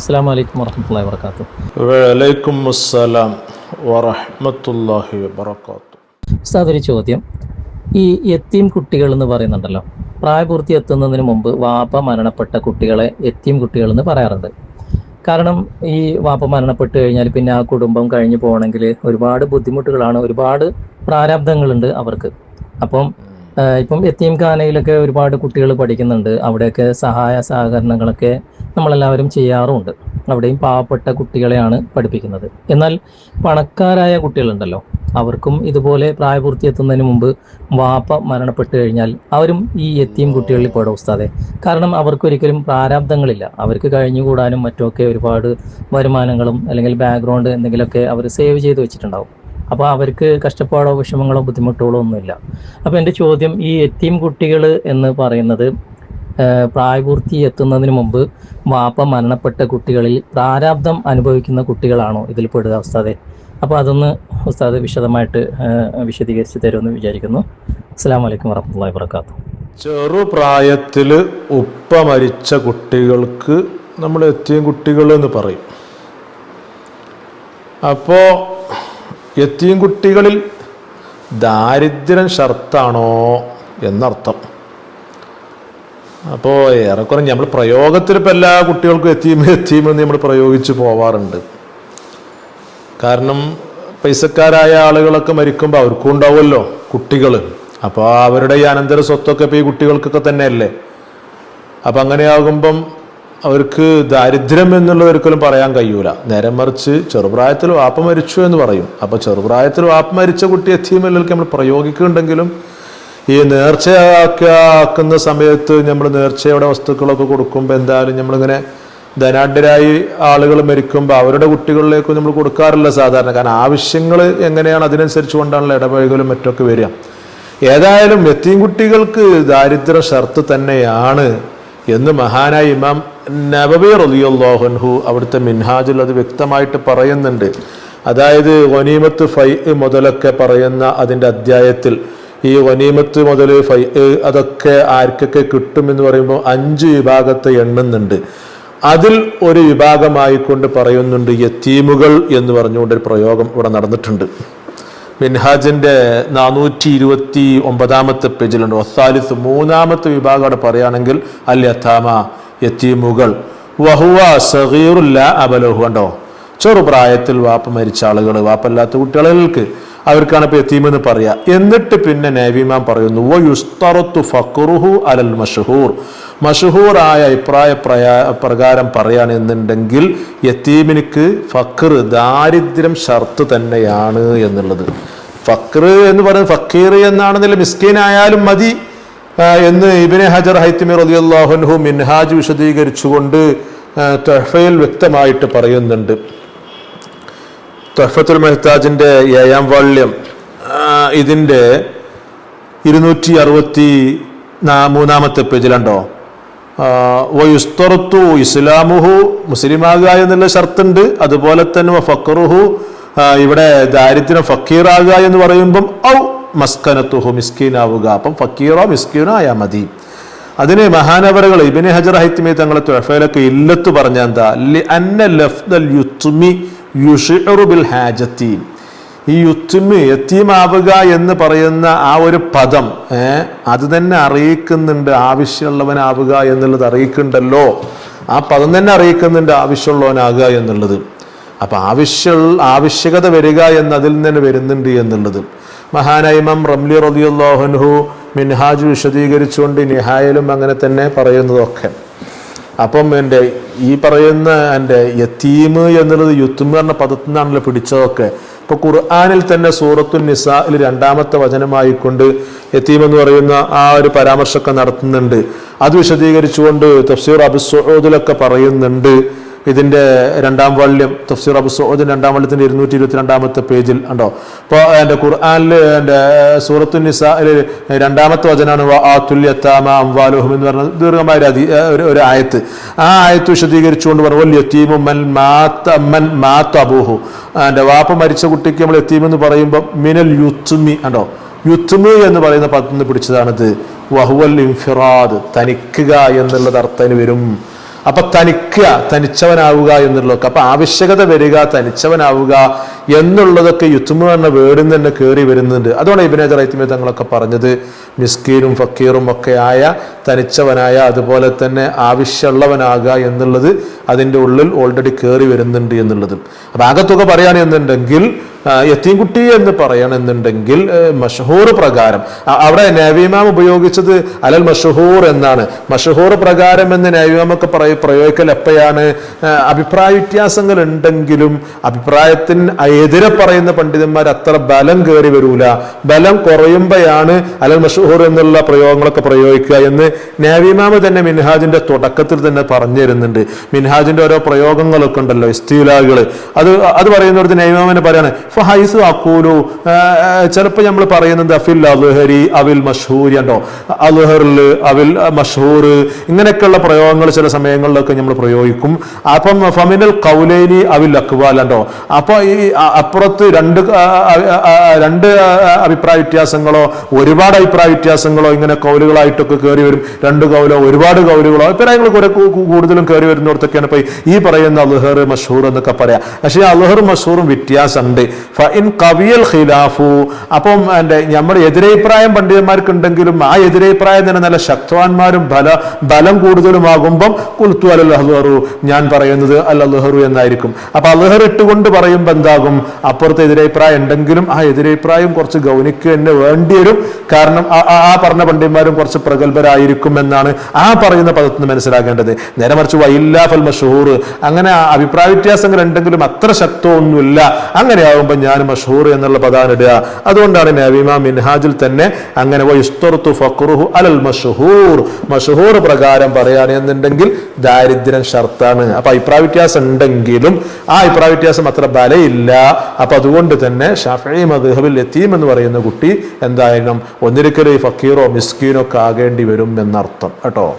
അസ്സാം വലൈക്കും വർഹമത്തല്ലാ വർക്കാത്തു വലൈക്കും അസ്സലാം ഉസ്താദ് ഒരു ചോദ്യം. ഈ എത്തീം കുട്ടികൾ എന്ന് പറയുന്നുണ്ടല്ലോ പ്രായപൂർത്തി എത്തുന്നതിന് മുമ്പ് വാപ്പ മരണപ്പെട്ട കുട്ടികളെ എത്തീം കുട്ടികൾ എന്ന് പറയാറുണ്ട്. കാരണം ഈ വാപ്പ മരണപ്പെട്ട് കഴിഞ്ഞാൽ പിന്നെ ആ കുടുംബം കഴിഞ്ഞു പോകണമെങ്കിൽ ഒരുപാട് ബുദ്ധിമുട്ടുകളാണ് ഒരുപാട് പ്രാരാബ്ദങ്ങളുണ്ട് അവർക്ക്. അപ്പം ഇപ്പം യത്തീം ഖാനയിലൊക്കെ ഒരുപാട് കുട്ടികൾ പഠിക്കുന്നുണ്ട്. അവിടെയൊക്കെ സഹായ സഹകരണങ്ങളൊക്കെ നമ്മളെല്ലാവരും ചെയ്യാറുമുണ്ട് അവിടെയും പാവപ്പെട്ട കുട്ടികളെയാണ് പഠിപ്പിക്കുന്നത്. എന്നാൽ പണക്കാരായ കുട്ടികളുണ്ടല്ലോ. അവർക്കും ഇതുപോലെ പ്രായപൂർത്തി എത്തുന്നതിന് മുമ്പ് വാപ്പ മരണപ്പെട്ട് കഴിഞ്ഞാൽ അവരും ഈ എത്തിയും കുട്ടികളിൽ പെടും ഉസ്താദെ. കാരണം അവർക്കൊരിക്കലും പ്രാരാബ്ദങ്ങളില്ല. അവർക്ക് കഴിഞ്ഞുകൂടാനും മറ്റുമൊക്കെ ഒരുപാട് വരുമാനങ്ങളും അല്ലെങ്കിൽ ബാക്ക്ഗ്രൗണ്ട് എന്തെങ്കിലുമൊക്കെ അവർ സേവ് ചെയ്ത് വെച്ചിട്ടുണ്ടാവും. അപ്പോൾ അവർക്ക് കഷ്ടപ്പാടോ വിഷമങ്ങളോ ബുദ്ധിമുട്ടുകളോ ഒന്നുമില്ല. അപ്പോൾ എന്റെ ചോദ്യം ഈ എത്തീം കുട്ടികൾ എന്ന് പറയുന്നത് പ്രായപൂർത്തി എത്തുന്നതിന് മുമ്പ് വാപ്പ മരണപ്പെട്ട കുട്ടികളിൽ പ്രാരാബ്ദം അനുഭവിക്കുന്ന കുട്ടികളാണോ ഇതിൽ പെടുക ഉസ്താദെ? അപ്പോൾ അതൊന്ന് ഉസ്താദ് വിശദമായിട്ട് വിശദീകരിച്ച് തരുമെന്ന് വിചാരിക്കുന്നു. അസ്സാം വലൈക്കും വറഹമുല്ലാ വാത്തു ചെറുപ്രായത്തിൽ ഉപ്പ മരിച്ച കുട്ടികൾക്ക് നമ്മൾ എത്തിയും കുട്ടികൾ എന്ന് പറയും. അപ്പോൾ എത്തിയും കുട്ടികളിൽ ദാരിദ്ര്യം ഷർത്താണോ എന്നർത്ഥം. അപ്പോൾ ഏറെക്കുറെ നമ്മൾ പ്രയോഗത്തിൽ ഇപ്പോൾ എല്ലാ കുട്ടികൾക്കും എത്തിയും എത്തിയുമെന്ന് നമ്മൾ പ്രയോഗിച്ച് പോവാറുണ്ട്. കാരണം പൈസക്കാരായ ആളുകളൊക്കെ മരിക്കുമ്പോൾ അവർക്കും ഉണ്ടാവുമല്ലോ കുട്ടികൾ അപ്പോൾ അവരുടെ ഈ അനന്തര സ്വത്തൊക്കെ ഇപ്പോൾ ഈ കുട്ടികൾക്കൊക്കെ തന്നെയല്ലേ? അപ്പം അങ്ങനെയാകുമ്പം അവർക്ക് ദാരിദ്ര്യം എന്നുള്ളത് ഒരിക്കലും പറയാൻ കഴിയൂല. നേരെ മറിച്ച് ചെറുപ്രായത്തിൽ വാപ്പ മരിച്ചു എന്ന് പറയും. അപ്പോൾ ചെറുപ്രായത്തിൽ വാപ്പ മരിച്ച കുട്ടി എത്തിയുമല്ലൊക്കെ നമ്മൾ പ്രയോഗിക്കുന്നുണ്ടെങ്കിലും ഈ നേർച്ചയാക്കുന്ന സമയത്ത് നമ്മൾ നേർച്ചയുടെ വസ്തുക്കളൊക്കെ കൊടുക്കുമ്പോൾ എന്തായാലും നമ്മളിങ്ങനെ ധനാഢ്യരായി ആളുകൾ മരിക്കുമ്പോൾ അവരുടെ കുട്ടികളിലേക്ക് നമ്മൾ കൊടുക്കാറില്ല സാധാരണ. കാരണം ആവശ്യങ്ങൾ എങ്ങനെയാണ് അതിനനുസരിച്ച് കൊണ്ടാണല്ലോ ഇടപഴകലും മറ്റൊക്കെ വരിക. ഏതായാലും എത്തിയും കുട്ടികൾക്ക് ദാരിദ്ര്യ ഷർത്ത് തന്നെയാണ് എന്ന് മഹാനായ ഇമാം നബബി റലിയുള്ളാഹുൻഹു അവിടുത്തെ മിൻഹാജിൽ അത് വ്യക്തമായിട്ട് പറയുന്നുണ്ട്. അതായത് വനീമത്ത് ഫൈ മുതലൊക്കെ പറയുന്ന അതിന്റെ അധ്യായത്തിൽ ഈ വനീമത്ത് മുതൽ ഫൈ അതൊക്കെ ആർക്കൊക്കെ കിട്ടുമെന്ന് പറയുമ്പോൾ അഞ്ച് വിഭാഗത്തെ എണ്ണുന്നുണ്ട്. അതിൽ ഒരു വിഭാഗമായിക്കൊണ്ട് പറയുന്നുണ്ട് യത്തീമുകൾ എന്ന് പറഞ്ഞുകൊണ്ട് ഒരു പ്രയോഗം ഇവിടെ നടന്നിട്ടുണ്ട്. മിൻഹാജിന്റെ നാനൂറ്റി ഇരുപത്തി ഒമ്പതാമത്തെ പേജിലുണ്ട്. ഒസാലിസ് മൂന്നാമത്തെ വിഭാഗം അവിടെ പറയുകയാണെങ്കിൽ അൽ യഥാമ യത്തീമുകൾ. വഹുവ സഹീറുല്ല അബലഹു കണ്ടോ? ചെറുപ്രായത്തിൽ വാപ്പ മരിച്ച ആളുകൾ വാപ്പല്ലാത്ത കുട്ടികൾക്ക് അവർക്കാണ് ഇപ്പൊ യത്തീമെന്ന് പറയാ. എന്നിട്ട് പിന്നെ നേവിമാൻ പറയുന്നു "വ യുസ്തറത്തു ഫക്കുറുഹു അലൽ മഷഹൂർ. മഷഹൂറായ അഭിപ്രായ പ്രയാ പ്രകാരം പറയുകയാണെന്നുണ്ടെങ്കിൽ യത്തീമിനിക്ക് ഫക്ർ ദാരിദ്ര്യം ഷർത്ത് തന്നെയാണ് എന്നുള്ളത്. ഫക്ർ എന്ന് പറയുന്നത് ഫക്കീർ എന്നാണെന്നില്ല മിസ്കീൻ ആയാലും മതി. എന്ന് ഇബിനെ ഹജർ ഹൈത്തിമി റളിയല്ലാഹുൻഹു മിൻഹാജ് വിശദീകരിച്ചുകൊണ്ട് തൊഹഫയിൽ വ്യക്തമായിട്ട് പറയുന്നുണ്ട്. തൊഹഫത്തുൽ മെഹ്താജിന്റെ ഏഴാം വാള്യം ഇതിന്റെ ഇരുന്നൂറ്റി അറുപത്തി മൂന്നാമത്തെ പേജിലുണ്ടോ വയുസ്തറത്തു ഇസ്ലാമുഹു മുസ്ലിമാകുക എന്നുള്ള ഷർത്തുണ്ട്. അതുപോലെ തന്നെ ഫക്കറുഹു ഇവിടെ ദാരിദ്ര്യം ഫക്കീറാകുക എന്ന് പറയുമ്പം ഔ മസ്കനത്തുഹു മിസ്കീനാവുക. അപ്പം ഫക്കീറോ മിസ്കീനോ ആയാൽ മതി. അതിന് മഹാനവറുകൾ ഇബിന് ഹജർ ഹൈത്തിമി തങ്ങളെ തുഴഫയിലൊക്കെ ഇല്ലത്ത് പറഞ്ഞ എന്താ? അന്ന ലഫ്ദൽ യുത്തുമി യുഷിഉറു ബിൽ ഹാജത്തി. ഈ യുത്തുമി യത്തീമാവുക എന്ന് പറയുന്ന ആ ഒരു പദം അത് തന്നെ അറിയിക്കുന്നുണ്ട് ആവശ്യമുള്ളവനാവുക എന്നുള്ളത് അറിയിക്കുന്നുണ്ടല്ലോ ആ പദം തന്നെ അറിയിക്കുന്നുണ്ട് ആവശ്യമുള്ളവനാകുക എന്നുള്ളത്. അപ്പൊ ആവശ്യ ആവശ്യകത വരിക എന്ന് അതിൽ നിന്ന് വരുന്നുണ്ട് എന്നുള്ളത്. മഹാനൈമം റംലി റബിയുല്ലോഹൻഹു മിൻഹാജ് വിശദീകരിച്ചുകൊണ്ട് നിഹായലും അങ്ങനെ തന്നെ പറയുന്നതൊക്കെ. അപ്പം എന്റെ ഈ പറയുന്ന എന്റെ യത്തീമ് എന്നുള്ളത് യുത്തും എന്ന പദത്തിൽ നിന്നാണല്ലോ പിടിച്ചതൊക്കെ. ഇപ്പൊ ഖുർആാനിൽ തന്നെ സൂറത്തുൻ നിസായിൽ രണ്ടാമത്തെ വചനമായിക്കൊണ്ട് യത്തീം എന്ന് പറയുന്ന ആ ഒരു പരാമർശമൊക്കെ നടത്തുന്നുണ്ട്. അത് വിശദീകരിച്ചുകൊണ്ട് തഫ്സീർ അബിസ്വദിലൊക്കെ പറയുന്നുണ്ട്. ഇതിന്റെ രണ്ടാം വള്ളിയം തഫ്സീർ അബു സോദിൻ രണ്ടാം വാള്യത്തിന്റെ ഇരുന്നൂറ്റി ഇരുപത്തി രണ്ടാമത്തെ പേജിൽ ഉണ്ടോ? അപ്പോൾ എന്റെ ഖുർആാനിൽ എന്റെ സൂറത്തു നിസായിൽ രണ്ടാമത്തെ വചനാണ് ആത്തുല്യത്താമ എന്ന് പറഞ്ഞ ദീർഘമായ ഒരു ഒരു ആയത്ത്. ആ ആയത്ത് വിശദീകരിച്ചുകൊണ്ട് പറഞ്ഞു "വൽ യത്തീമു മൻ മാത്ത മൻ മാത്ത അബൂഹു എന്റെ വാപ്പ മരിച്ച കുട്ടിക്ക് നമ്മൾ എന്ന് പറയുമ്പോൾ മിനൽ യുത്തുമി ഉണ്ടോ? യുത്തുമി എന്ന് പറയുന്ന പദത്തിൽ നിന്ന് പിടിച്ചതാണിത്. വഹുവൽ ഇൻഫിറാദ് തനിക്കുക എന്നുള്ളത് അർത്ഥത്തിന് വരും. അപ്പൊ തനിക്കുക തനിച്ചവനാവുക എന്നുള്ളതൊക്കെ. അപ്പൊ ആവശ്യകത വരിക തനിച്ചവനാവുക എന്നുള്ളതൊക്കെ യുത്തുമ എന്ന വേർഡിൽ നിന്ന് തന്നെ കയറി വരുന്നുണ്ട്. അതുകൊണ്ട് ഇബിനെ റൈത്തിമേ തങ്ങളൊക്കെ പറഞ്ഞത് മിസ്കീനും ഫക്കീറും ഒക്കെ ആയ തനിച്ചവനായ അതുപോലെ തന്നെ ആവശ്യമുള്ളവനാകുക എന്നുള്ളത് അതിന്റെ ഉള്ളിൽ ഓൾറെഡി കയറി വരുന്നുണ്ട് എന്നുള്ളത്. അപ്പൊ ആകത്തുക പറയുകയാണെന്നുണ്ടെങ്കിൽ യത്തീംകുട്ടി എന്ന് പറയണമെന്നുണ്ടെങ്കിൽ മഷഹൂർ പ്രകാരം. അവിടെ നവീമാം ഉപയോഗിച്ചത് അലൽ മഷഹൂർ എന്നാണ്. മഷഹൂർ പ്രകാരം എന്ന് നവീമാമൊക്കെ പറയ പ്രയോഗിക്കൽ എപ്പോഴാണ് അഭിപ്രായ വ്യത്യാസങ്ങൾ ഉണ്ടെങ്കിലും അഭിപ്രായത്തിന് എതിരെ പറയുന്ന പണ്ഡിതന്മാർ അത്ര ബലം കയറി വരൂല. ബലം കുറയുമ്പോഴാണ് അലൽ മഷഹൂർ എന്നുള്ള പ്രയോഗങ്ങളൊക്കെ പ്രയോഗിക്കുക എന്ന് നവീമാമ് തന്നെ മിൻഹാജിന്റെ തുടക്കത്തിൽ തന്നെ പറഞ്ഞു തരുന്നുണ്ട് മിൻഹാജിന്റെ ഓരോ പ്രയോഗങ്ങളൊക്കെ ഉണ്ടല്ലോ ഇസ്തീലാകൾ അത് അത് പറയുന്നിടത്ത് നൈമാമിനെ പറയാണ് ഫഹൈസ് അക്കൂലു. ചിലപ്പോൾ നമ്മൾ പറയുന്നത് അഫിൽ അലുഹരി അവിൽ മഷൂരി ഉണ്ടോ അലുഹറിൽ അവിൽ മഷൂർ ഇങ്ങനെയൊക്കെയുള്ള പ്രയോഗങ്ങൾ ചില സമയങ്ങളിലൊക്കെ നമ്മൾ പ്രയോഗിക്കും. അപ്പം ഫമിനൽ കൗലൈനി അവിൽ അക്വാൽ ഉണ്ടോ അപ്പൊ ഈ അപ്പുറത്ത് രണ്ട് രണ്ട് അഭിപ്രായ വ്യത്യാസങ്ങളോ ഒരുപാട് അഭിപ്രായ വ്യത്യാസങ്ങളോ ഇങ്ങനെ കൗലുകളായിട്ടൊക്കെ കയറി വരും. രണ്ട് കൗലോ ഒരുപാട് കൗലുകളോ അഭിപ്രായങ്ങൾ കൂടുതലും കയറി വരുന്നിടത്തൊക്കെയാണ് ഇപ്പൊ ഈ പറയുന്ന അലുഹർ മഷൂർ എന്നൊക്കെ പറയാം. പക്ഷേ അലുഹർ മഷൂറും വ്യത്യാസമുണ്ട് ഫഇൻ കവിയൽ ഖിലാഫു. അപ്പം എന്റെ നമ്മൾ എതിരഭിപ്രായം പണ്ഡിതന്മാർക്ക് ഉണ്ടെങ്കിലും ആ എതിരഭിപ്രായം തന്നെ നല്ല ശക്തവാന്മാരും ബല ബലം കൂടുതലുമാകുമ്പം കുൽത്തു അൽ അൽഹറു ഞാൻ പറയുന്നത് അൽ അൽഹറു എന്നായിരിക്കും. അപ്പൊ അൽഹർ ഇട്ടുകൊണ്ട് പറയുമ്പോൾ എന്താകും? അപ്പുറത്തെ എതിരഭിപ്രായം ഉണ്ടെങ്കിലും ആ എതിരഭിപ്രായം കുറച്ച് ഗൗനിക്കുക തന്നെ വേണ്ടി വരും. കാരണം ആ- പറഞ്ഞ പണ്ഡിതന്മാരും കുറച്ച് പ്രഗത്ഭരായിരിക്കും എന്നാണ് ആ പറയുന്ന പദത്തിന് മനസ്സിലാക്കേണ്ടത് നേരെ മറിച്ച് വൈല്ലാ ഫൽ മഷൂർ. അങ്ങനെ അഭിപ്രായ വ്യത്യാസങ്ങൾ ഉണ്ടെങ്കിലും അത്ര ശക്തമൊന്നുമില്ല. അങ്ങനെയാകുമ്പോൾ ഞാൻ മഷൂർ എന്നുള്ള പദാണ് ഇടുക. അതുകൊണ്ടാണ് നബിമ മിൻഹാജിൽ തന്നെ അങ്ങനെ ഫക്രുഹു അലൽ പ്രകാരം പറയുകയാണെന്നുണ്ടെങ്കിൽ ദാരിദ്ര്യം ഷർത്താണ്. അപ്പൊ അഭിപ്രായ വ്യത്യാസം ഉണ്ടെങ്കിലും ആ അഭിപ്രായ വ്യത്യാസം അത്ര ബലയില്ല. അപ്പൊ അതുകൊണ്ട് തന്നെ ഷാഫി മദ്ഹബിൽ എത്തീം എന്ന് പറയുന്ന കുട്ടി എന്തായാലും ഒന്നിരിക്കലും ഈ ഫക്കീറോ മിസ്കീനോ ഒക്കെ ആകേണ്ടി വരും എന്നർത്ഥം. കേട്ടോ?